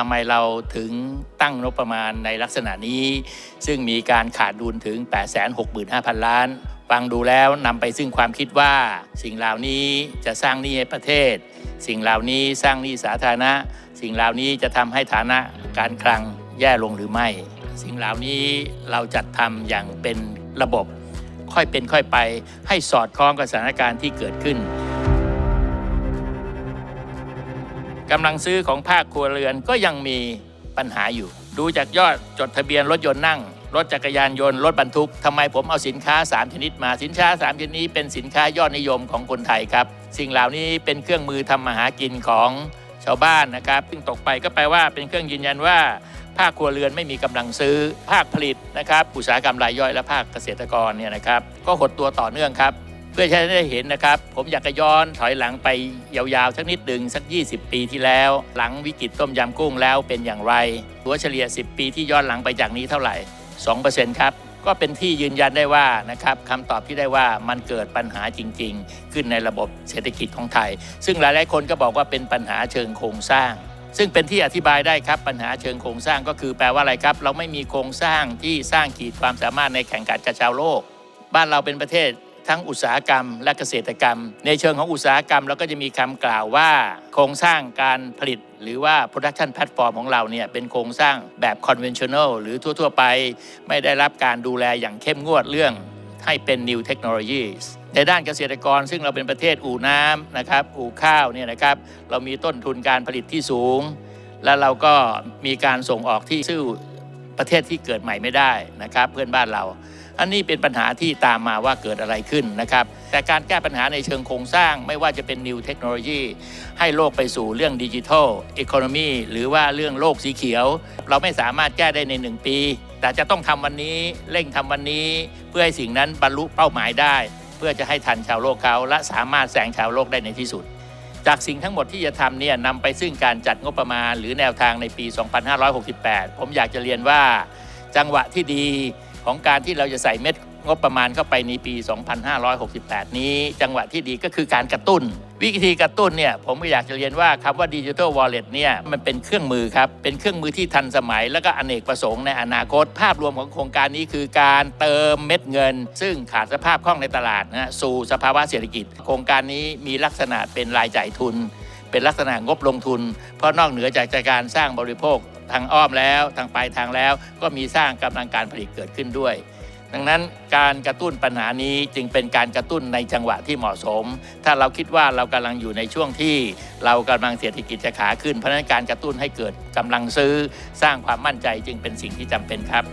ทำไมเราถึงตั้งงบประมาณในลักษณะนี้ ซึ่งมีการขาดดุลถึง 865,000 ล้าน ฟังดูแล้วนำไปซึ่งความคิดว่า สิ่งเหล่านี้จะสร้างหนี้ให้ประเทศ สิ่งเหล่านี้สร้างหนี้สาธารณะ สิ่งเหล่านี้จะทำให้ฐานะการคลังแย่ลงหรือไม่ สิ่งเหล่านี้เราจัดทำอย่างเป็นระบบ ค่อยเป็นค่อยไปให้สอดคล้องกับสถานการณ์ที่เกิดขึ้น กำลังซื้อของภาคครัวเรือนก็ยังมีปัญหาอยู่ ดูจากยอดจดทะเบียนรถยนต์นั่ง รถจักรยานยนต์รถบรรทุกทำไมผมเอาสินค้า 3 ชนิดมาสินค้า 3 ชนิดนี้เป็นสินค้ายอดนิยมของคนไทยครับ สิ่งเหล่านี้เป็นเครื่องมือทำมาหากินของชาวบ้านนะครับซึ่งตกไปก็แปลว่าเป็นเครื่องยืนยันว่า ภาคครัวเรือนไม่มีกำลังซื้อ ภาคผลิตนะครับ อุตสาหกรรมรายย่อยและภาคเกษตรกรเนี่ยนะครับ ก็หดตัวต่อเนื่องครับ พื่อจะได้เห็นนะครับ ผมอยากจะย้อนถอยหลังไปยาวๆ สักนิดหนึ่งสัก 20 ปีที่แล้ว หลังวิกฤตต้มยำกุ้งแล้วเป็นอย่างไรตัวเฉลี่ย 10 ปีที่ย้อนหลังไปจากนี้เท่าไหร่ 2%ครับก็เป็นที่ยืนยันได้ว่านะครับคำตอบที่ได้ว่ามันเกิดปัญหาจริง ๆ ขึ้นในระบบเศรษฐกิจของไทย ซึ่งหลายๆคนก็บอกว่าเป็นปัญหาเชิงโครงสร้าง ซึ่งเป็นที่อธิบายได้ครับปัญหาเชิงโครงสร้างก็คือแปลว่าอะไรครับ เราไม่มีโครงสร้างที่สร้างขีดความสามารถในแข่งขันกับชาวโลก บ้านเราเป็นประเทศ ทั้งอุตสาหกรรม และเกษตรกรรม ในเชิงของอุตสาหกรรมเราก็จะมีคำกล่าวว่า โครงสร้างการผลิต หรือว่า production platform ของเราเนี่ยเป็นโครงสร้างแบบ conventional หรือทั่ว ๆ ไป ไม่ได้รับการดูแลอย่างเข้มงวดเรื่องให้เป็น new technologies ในด้านเกษตรกรซึ่งเราเป็นประเทศอู่น้ำนะครับอู่ข้าวเนี่ยนะครับเรามีต้นทุนการผลิตที่สูง และเราก็มีการส่งออกที่สู้ประเทศที่เกิดใหม่ไม่ได้นะครับ เพื่อนบ้านเรา อันนี้เป็นปัญหาที่ตามมาว่าเกิดอะไรขึ้นนะครับ แต่การแก้ปัญหาในเชิงโครงสร้าง ไม่ว่าจะเป็น new technology ให้โลกไปสู่เรื่องดิจิทัลอีโคโนมีหรือว่าเรื่องโลกสีเขียว เราไม่สามารถแก้ได้ในหนึ่งปี แต่จะต้องทำวันนี้เร่งทำวันนี้ เพื่อให้สิ่งนั้นบรรลุเป้าหมายได้ เพื่อจะให้ทันชาวโลกเขาและสามารถแซงชาวโลกได้ในที่สุดจากสิ่งทั้งหมดที่จะทำเนี่ยนำไปซึ่งการจัดงบประมาณ หรือแนวทางในปี 2568 ผมอยากจะเรียนว่า จังหวะที่ดี ของการที่เราจะใส่เม็ดงบประมาณเข้าไปในปี 2568 นี้ จังหวะที่ดีก็คือการกระตุ้น วิธีกระตุ้นเนี่ยผมก็อยากจะเรียนว่าคำว่าดิจิทัลวอลเล็ตเนี่ยมันเป็นเครื่องมือครับ เป็นเครื่องมือที่ทันสมัย แล้วก็อเนกประสงค์ในอนาคต ภาพรวมของโครงการนี้คือการเติมเม็ดเงิน ซึ่งขาดสภาพคล่องในตลาดนะฮะสู่สภาวะเศรษฐกิจ โครงการนี้มีลักษณะเป็นรายจ่ายทุน เป็นลักษณะงบลงทุน เพราะนอกเหนือจากการสร้างบริโภค ทางอ้อมแล้วทางปลายทางแล้ว ก็มีสร้างกำลังการผลิตเกิดขึ้นด้วย ดังนั้นการกระตุ้นปัญหานี้จึงเป็นการกระตุ้นในจังหวะที่เหมาะสม ถ้าเราคิดว่าเรากำลังอยู่ในช่วงที่เรากำลังเศรษฐกิจจะขาขึ้นเพราะฉะนั้นการกระตุ้นให้เกิดกำลังซื้อ สร้างความมั่นใจจึงเป็นสิ่งที่จำเป็นครับ